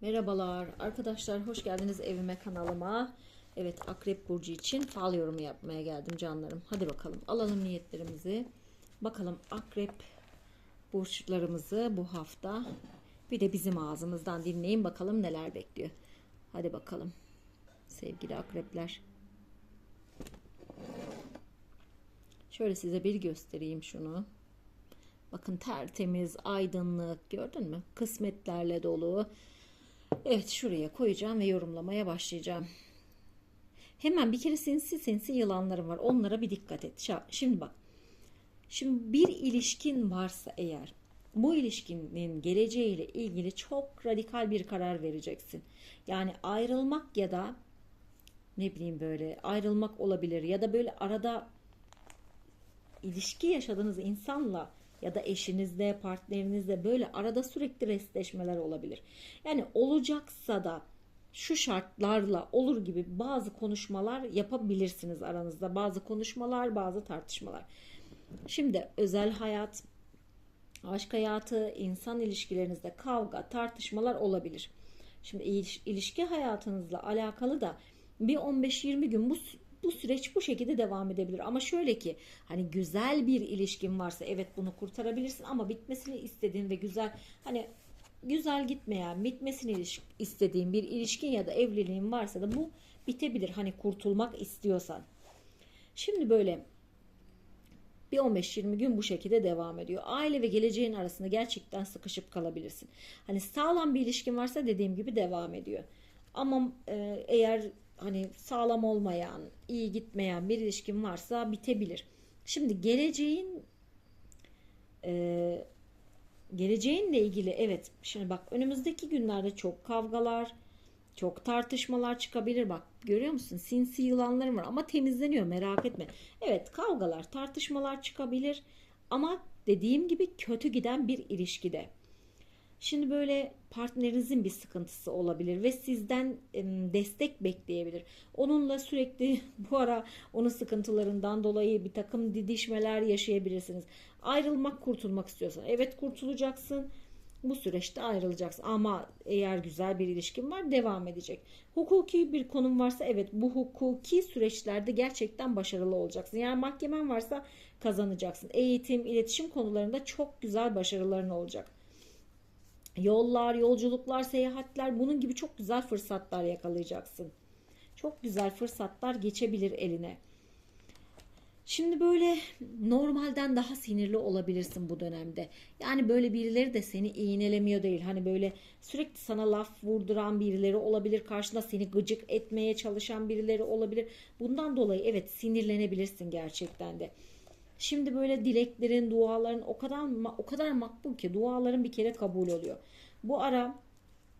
Merhabalar arkadaşlar hoş geldiniz evime kanalıma. Evet Akrep Burcu için fal yorumu yapmaya geldim canlarım. Hadi bakalım alalım niyetlerimizi. Bakalım Akrep burçlarımızı bu hafta bir de bizim ağzımızdan dinleyin bakalım neler bekliyor. Hadi bakalım sevgili akrepler. Şöyle size bir göstereyim şunu. Bakın tertemiz, aydınlık gördün mü? Kısmetlerle dolu. Evet şuraya koyacağım ve yorumlamaya başlayacağım. Hemen bir kere sinsi sinsi yılanlarım var. Onlara bir dikkat et. Şimdi bak. Şimdi bir ilişkin varsa eğer bu ilişkinin geleceğiyle ilgili çok radikal bir karar vereceksin. Yani ayrılmak ya da ne bileyim böyle ayrılmak olabilir ya da böyle arada ilişki yaşadığınız insanla ya da eşinizle, partnerinizle böyle arada sürekli restleşmeler olabilir. Yani olacaksa da şu şartlarla olur gibi bazı konuşmalar yapabilirsiniz aranızda. Bazı konuşmalar, bazı tartışmalar. Şimdi özel hayat, aşk hayatı, insan ilişkilerinizde kavga, tartışmalar olabilir. Şimdi iliş- ilişki hayatınızla alakalı da bir 15-20 gün bu bu süreç bu şekilde devam edebilir. Ama şöyle ki hani güzel bir ilişkin varsa evet bunu kurtarabilirsin ama bitmesini istediğin ve güzel hani güzel gitmeyen, bitmesini istediğin bir ilişkin ya da evliliğin varsa da bu bitebilir. Hani kurtulmak istiyorsan. Şimdi böyle bir 15-20 gün bu şekilde devam ediyor. Aile ve geleceğin arasında gerçekten sıkışıp kalabilirsin. Hani sağlam bir ilişkin varsa dediğim gibi devam ediyor. Ama eğer hani sağlam olmayan, iyi gitmeyen bir ilişkin varsa bitebilir. Şimdi geleceğin e, geleceğinle ilgili evet şimdi bak önümüzdeki günlerde çok kavgalar, çok tartışmalar çıkabilir bak görüyor musun? Sinsi yılanlarım var ama temizleniyor merak etme. Evet kavgalar, tartışmalar çıkabilir ama dediğim gibi kötü giden bir ilişkide. Şimdi böyle partnerinizin bir sıkıntısı olabilir ve sizden destek bekleyebilir. Onunla sürekli bu ara onun sıkıntılarından dolayı bir takım didişmeler yaşayabilirsiniz. Ayrılmak, kurtulmak istiyorsan evet kurtulacaksın. Bu süreçte ayrılacaksın ama eğer güzel bir ilişkin var devam edecek. Hukuki bir konum varsa evet bu hukuki süreçlerde gerçekten başarılı olacaksın. Yani mahkemen varsa kazanacaksın. Eğitim, iletişim konularında çok güzel başarıların olacak yollar, yolculuklar, seyahatler bunun gibi çok güzel fırsatlar yakalayacaksın. Çok güzel fırsatlar geçebilir eline. Şimdi böyle normalden daha sinirli olabilirsin bu dönemde. Yani böyle birileri de seni iğnelemiyor değil. Hani böyle sürekli sana laf vurduran birileri olabilir. Karşında seni gıcık etmeye çalışan birileri olabilir. Bundan dolayı evet sinirlenebilirsin gerçekten de. Şimdi böyle dileklerin, duaların o kadar o kadar makbul ki duaların bir kere kabul oluyor. Bu ara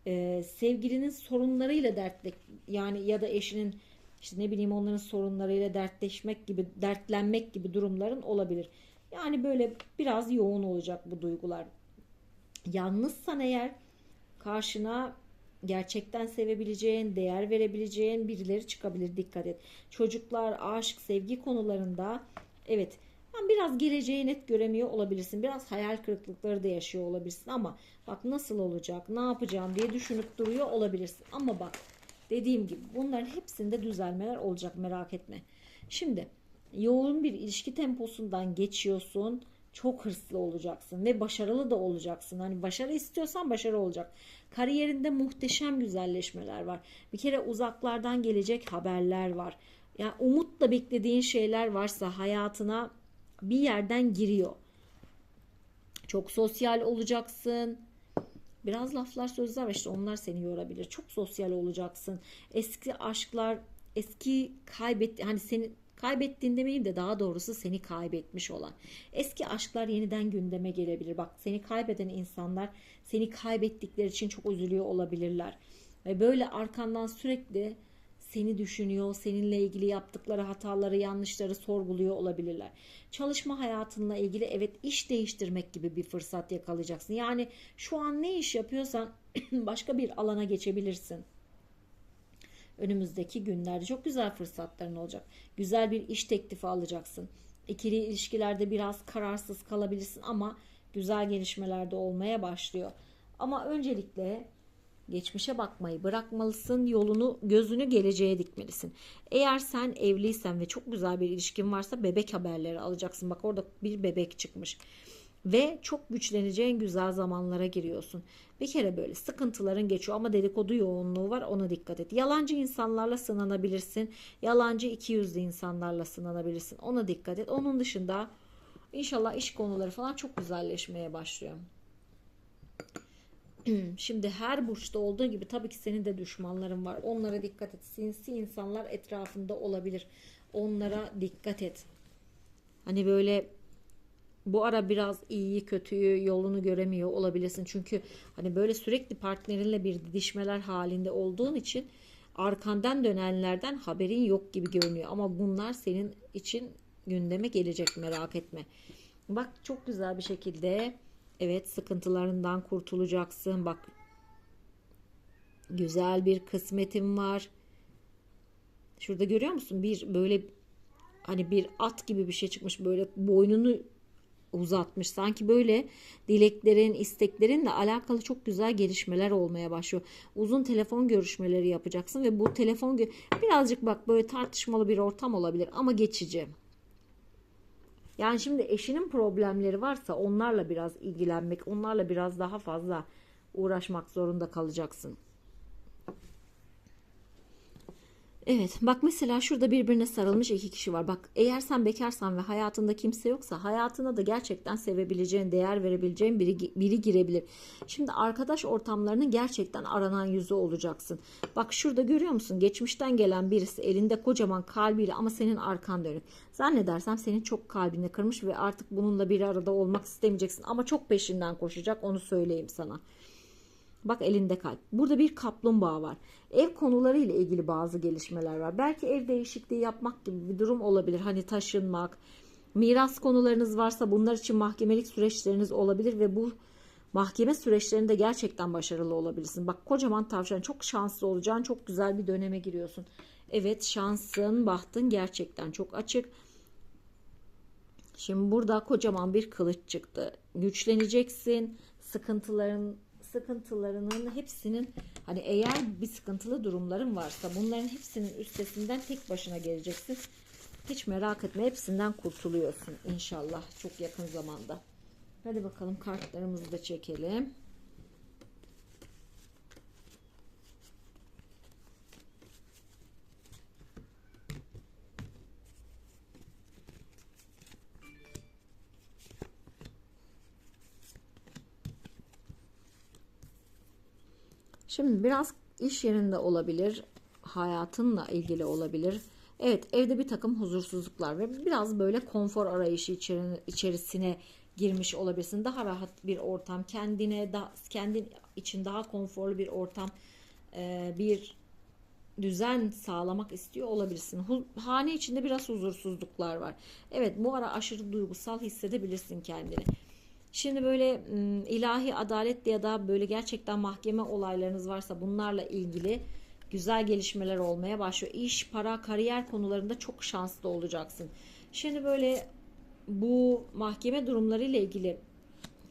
e, sevgilinin sorunlarıyla dertle yani ya da eşinin işte ne bileyim onların sorunlarıyla dertleşmek gibi, dertlenmek gibi durumların olabilir. Yani böyle biraz yoğun olacak bu duygular. Yalnızsan eğer karşına gerçekten sevebileceğin, değer verebileceğin birileri çıkabilir. Dikkat et. Çocuklar, aşk, sevgi konularında evet biraz geleceği net göremiyor olabilirsin. Biraz hayal kırıklıkları da yaşıyor olabilirsin ama bak nasıl olacak, ne yapacağım diye düşünüp duruyor olabilirsin. Ama bak dediğim gibi bunların hepsinde düzelmeler olacak merak etme. Şimdi yoğun bir ilişki temposundan geçiyorsun. Çok hırslı olacaksın ve başarılı da olacaksın. Hani başarı istiyorsan başarı olacak. Kariyerinde muhteşem güzelleşmeler var. Bir kere uzaklardan gelecek haberler var. Yani umutla beklediğin şeyler varsa hayatına bir yerden giriyor. Çok sosyal olacaksın. Biraz laflar sözler var işte onlar seni yorabilir. Çok sosyal olacaksın. Eski aşklar, eski kaybetti hani seni kaybettiğin demeyeyim de daha doğrusu seni kaybetmiş olan. Eski aşklar yeniden gündeme gelebilir. Bak seni kaybeden insanlar seni kaybettikleri için çok üzülüyor olabilirler. Ve böyle arkandan sürekli seni düşünüyor, seninle ilgili yaptıkları hataları, yanlışları sorguluyor olabilirler. Çalışma hayatınla ilgili evet iş değiştirmek gibi bir fırsat yakalayacaksın. Yani şu an ne iş yapıyorsan başka bir alana geçebilirsin. Önümüzdeki günlerde çok güzel fırsatların olacak. Güzel bir iş teklifi alacaksın. İkili ilişkilerde biraz kararsız kalabilirsin ama güzel gelişmeler de olmaya başlıyor. Ama öncelikle Geçmişe bakmayı bırakmalısın. Yolunu, gözünü geleceğe dikmelisin. Eğer sen evliysen ve çok güzel bir ilişkin varsa bebek haberleri alacaksın. Bak orada bir bebek çıkmış. Ve çok güçleneceğin güzel zamanlara giriyorsun. Bir kere böyle sıkıntıların geçiyor ama dedikodu yoğunluğu var ona dikkat et. Yalancı insanlarla sınanabilirsin. Yalancı iki yüzlü insanlarla sınanabilirsin. Ona dikkat et. Onun dışında inşallah iş konuları falan çok güzelleşmeye başlıyor. Şimdi her burçta olduğu gibi tabii ki senin de düşmanların var. Onlara dikkat et. Sinsi insanlar etrafında olabilir. Onlara dikkat et. Hani böyle bu ara biraz iyiyi kötüyü yolunu göremiyor olabilirsin. Çünkü hani böyle sürekli partnerinle bir didişmeler halinde olduğun için arkandan dönenlerden haberin yok gibi görünüyor. Ama bunlar senin için gündeme gelecek merak etme. Bak çok güzel bir şekilde evet sıkıntılarından kurtulacaksın. Bak güzel bir kısmetim var. Şurada görüyor musun? Bir böyle hani bir at gibi bir şey çıkmış böyle boynunu uzatmış. Sanki böyle dileklerin, isteklerinle alakalı çok güzel gelişmeler olmaya başlıyor. Uzun telefon görüşmeleri yapacaksın ve bu telefon birazcık bak böyle tartışmalı bir ortam olabilir ama geçici. Yani şimdi eşinin problemleri varsa onlarla biraz ilgilenmek, onlarla biraz daha fazla uğraşmak zorunda kalacaksın. Evet bak mesela şurada birbirine sarılmış iki kişi var. Bak eğer sen bekarsan ve hayatında kimse yoksa hayatına da gerçekten sevebileceğin, değer verebileceğin biri, biri girebilir. Şimdi arkadaş ortamlarının gerçekten aranan yüzü olacaksın. Bak şurada görüyor musun? Geçmişten gelen birisi elinde kocaman kalbiyle ama senin arkan dönük. Zannedersem senin çok kalbini kırmış ve artık bununla bir arada olmak istemeyeceksin. Ama çok peşinden koşacak onu söyleyeyim sana. Bak elinde kalp. Burada bir kaplumbağa var. Ev konuları ile ilgili bazı gelişmeler var. Belki ev değişikliği yapmak gibi bir durum olabilir. Hani taşınmak, miras konularınız varsa bunlar için mahkemelik süreçleriniz olabilir ve bu mahkeme süreçlerinde gerçekten başarılı olabilirsin. Bak kocaman tavşan çok şanslı olacağın çok güzel bir döneme giriyorsun. Evet şansın, bahtın gerçekten çok açık. Şimdi burada kocaman bir kılıç çıktı. Güçleneceksin. Sıkıntıların sıkıntılarının hepsinin hani eğer bir sıkıntılı durumların varsa bunların hepsinin üstesinden tek başına geleceksin. Hiç merak etme hepsinden kurtuluyorsun inşallah çok yakın zamanda. Hadi bakalım kartlarımızı da çekelim. Şimdi biraz iş yerinde olabilir, hayatınla ilgili olabilir. Evet evde bir takım huzursuzluklar ve biraz böyle konfor arayışı içerisine girmiş olabilirsin. Daha rahat bir ortam, kendine da kendin için daha konforlu bir ortam, e, bir düzen sağlamak istiyor olabilirsin. Hane içinde biraz huzursuzluklar var. Evet bu ara aşırı duygusal hissedebilirsin kendini. Şimdi böyle ilahi adalet ya da böyle gerçekten mahkeme olaylarınız varsa bunlarla ilgili güzel gelişmeler olmaya başlıyor. İş, para, kariyer konularında çok şanslı olacaksın. Şimdi böyle bu mahkeme durumları ile ilgili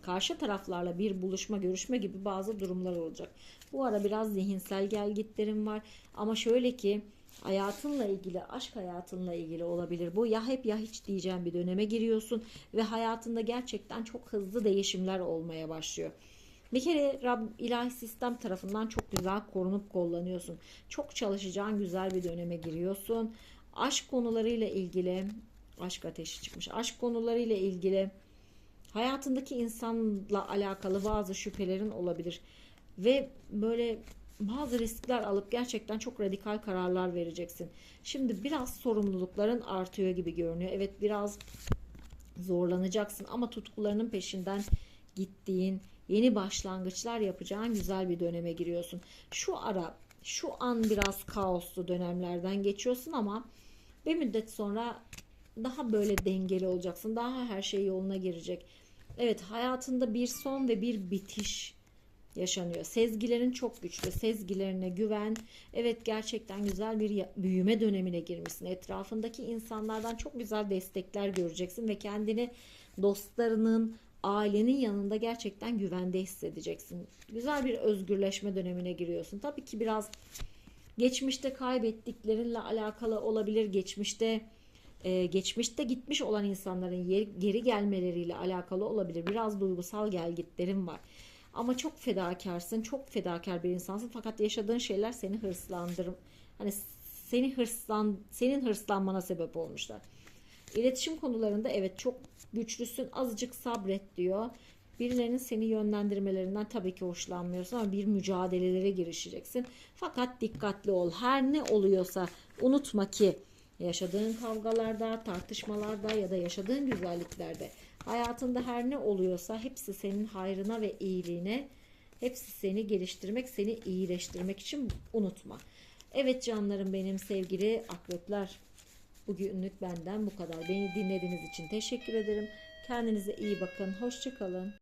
karşı taraflarla bir buluşma, görüşme gibi bazı durumlar olacak. Bu ara biraz zihinsel gelgitlerim var ama şöyle ki hayatınla ilgili, aşk hayatınla ilgili olabilir. Bu ya hep ya hiç diyeceğim bir döneme giriyorsun ve hayatında gerçekten çok hızlı değişimler olmaya başlıyor. Bir kere Rab ilahi sistem tarafından çok güzel korunup kullanıyorsun. Çok çalışacağın güzel bir döneme giriyorsun. Aşk konularıyla ilgili aşk ateşi çıkmış. Aşk konularıyla ilgili hayatındaki insanla alakalı bazı şüphelerin olabilir. Ve böyle bazı riskler alıp gerçekten çok radikal kararlar vereceksin. Şimdi biraz sorumlulukların artıyor gibi görünüyor. Evet biraz zorlanacaksın ama tutkularının peşinden gittiğin, yeni başlangıçlar yapacağın güzel bir döneme giriyorsun. Şu ara, şu an biraz kaoslu dönemlerden geçiyorsun ama bir müddet sonra daha böyle dengeli olacaksın. Daha her şey yoluna girecek. Evet hayatında bir son ve bir bitiş yaşanıyor. Sezgilerin çok güçlü. Sezgilerine güven. Evet gerçekten güzel bir büyüme dönemine girmişsin. Etrafındaki insanlardan çok güzel destekler göreceksin ve kendini dostlarının, ailenin yanında gerçekten güvende hissedeceksin. Güzel bir özgürleşme dönemine giriyorsun. Tabii ki biraz geçmişte kaybettiklerinle alakalı olabilir. Geçmişte e, geçmişte gitmiş olan insanların geri gelmeleriyle alakalı olabilir. Biraz duygusal gelgitlerin var. Ama çok fedakarsın, çok fedakar bir insansın. Fakat yaşadığın şeyler seni hırslandırım. Hani seni hırslan, senin hırslanmana sebep olmuşlar. İletişim konularında evet çok güçlüsün. Azıcık sabret diyor. Birilerinin seni yönlendirmelerinden tabii ki hoşlanmıyorsun ama bir mücadelelere girişeceksin. Fakat dikkatli ol. Her ne oluyorsa unutma ki yaşadığın kavgalarda, tartışmalarda ya da yaşadığın güzelliklerde hayatında her ne oluyorsa hepsi senin hayrına ve iyiliğine, hepsi seni geliştirmek, seni iyileştirmek için unutma. Evet canlarım benim sevgili akrepler. Bugünlük benden bu kadar. Beni dinlediğiniz için teşekkür ederim. Kendinize iyi bakın. Hoşçakalın.